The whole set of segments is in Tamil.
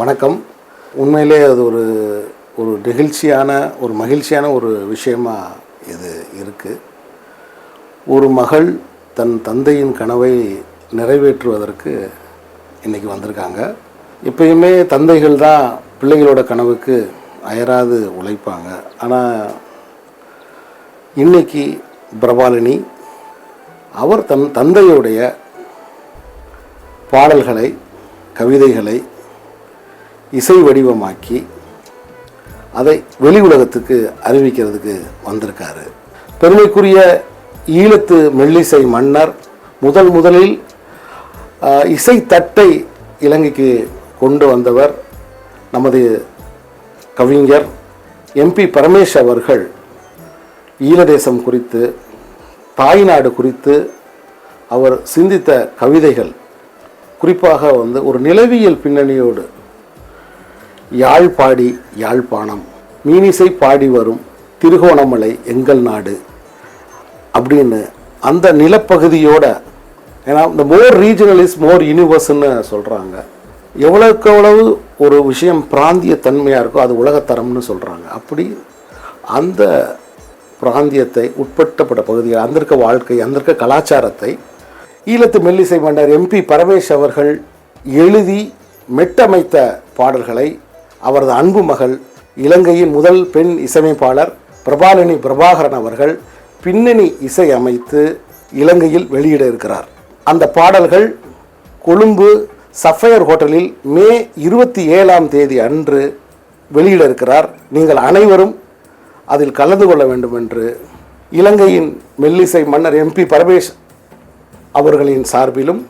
வணக்கம். உண்மையிலே அது ஒரு ஒரு நெகிழ்ச்சியான ஒரு மகிழ்ச்சியான ஒரு விஷயமாக இது இருக்குது ஒரு மகள் தன் தந்தையின் கனவை நிறைவேற்றுவதற்கு இன்றைக்கி வந்திருக்காங்க. எப்பயுமே தந்தைகள் தான் பிள்ளைகளோட கனவுக்கு அயராது உழைப்பாங்க. ஆனால் இன்னைக்கு பிரபாலினி அவர் தன் தந்தையுடைய பாடல்களை கவிதைகளை இசை வடிவமாக்கி அதை வெளி உலகத்துக்கு அறிவிக்கிறதுக்கு வந்திருக்காரு. பெருமைக்குரிய ஈழத்து மெல்லிசை மன்னர் முதல் முதலில் இசை தட்டை இலங்கைக்கு கொண்டு வந்தவர் நமது கவிஞர் எம்பி பரமேஷ் அவர்கள். ஈழதேசம் குறித்து தாய்நாடு குறித்து அவர் சிந்தித்த கவிதைகள் குறிப்பாக வந்து ஒரு நிலவியல் பின்னணியோடு யாழ்ப்பாடி யாழ்ப்பாணம். மீனிசை பாடி வரும் திருகோணமலை எங்கள் நாடு. அப்படின்னு அந்த நிலப்பகுதியோட ஏன்னா இந்த மோர் ரீஜனல் இஸ் மோர் யூனிவர்ஸ்னு சொல்கிறாங்க எவ்வளவுக்கு எவ்வளவு ஒரு விஷயம் பிராந்திய தன்மையாக இருக்கோ அது உலகத்தரம்னு சொல்கிறாங்க அப்படி அந்த பிராந்தியத்தை உட்பட்டப்பட்ட பகுதிகள் அந்த இருக்க வாழ்க்கை அந்த இருக்க கலாச்சாரத்தை ஈழத்து மெல்லிசை மன்னர் எம்பி பரமேஷ் அவர்கள் எழுதி மெட்டமைத்த பாடல்களை அவரது அன்பு மகள் இலங்கையின் முதல் பெண் இசையமைப்பாளர் பிரபாலினி பிரபாகரன் அவர்கள் பின்னணி இசை அமைத்து இலங்கையில் வெளியிட இருக்கிறார். அந்த பாடல்கள் கொழும்பு சஃபயர் ஹோட்டலில் மே இருபத்தி ஏழாம் தேதி அன்று வெளியிட இருக்கிறார். நீங்கள் அனைவரும் அதில் கலந்து கொள்ள வேண்டும் என்று இலங்கையின் மெல்லிசை மன்னர் எம்பி பரமேஷ் அவர்களின் சார்பிலும்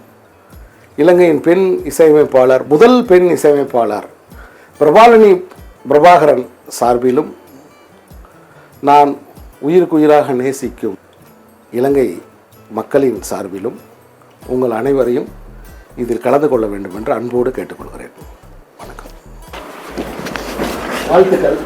இலங்கையின் பெண் இசையமைப்பாளர் முதல் பெண் இசையமைப்பாளர் பிரபாலினி பிரபாகரன் சார்பிலும் நான் உயிருக்கு உயிராக நேசிக்கும் இலங்கை மக்களின் சார்பிலும் உங்கள் அனைவரையும் இதில் கலந்து கொள்ள வேண்டும் என்று அன்போடு கேட்டுக்கொள்கிறேன். வணக்கம். வாழ்த்துக்கள்.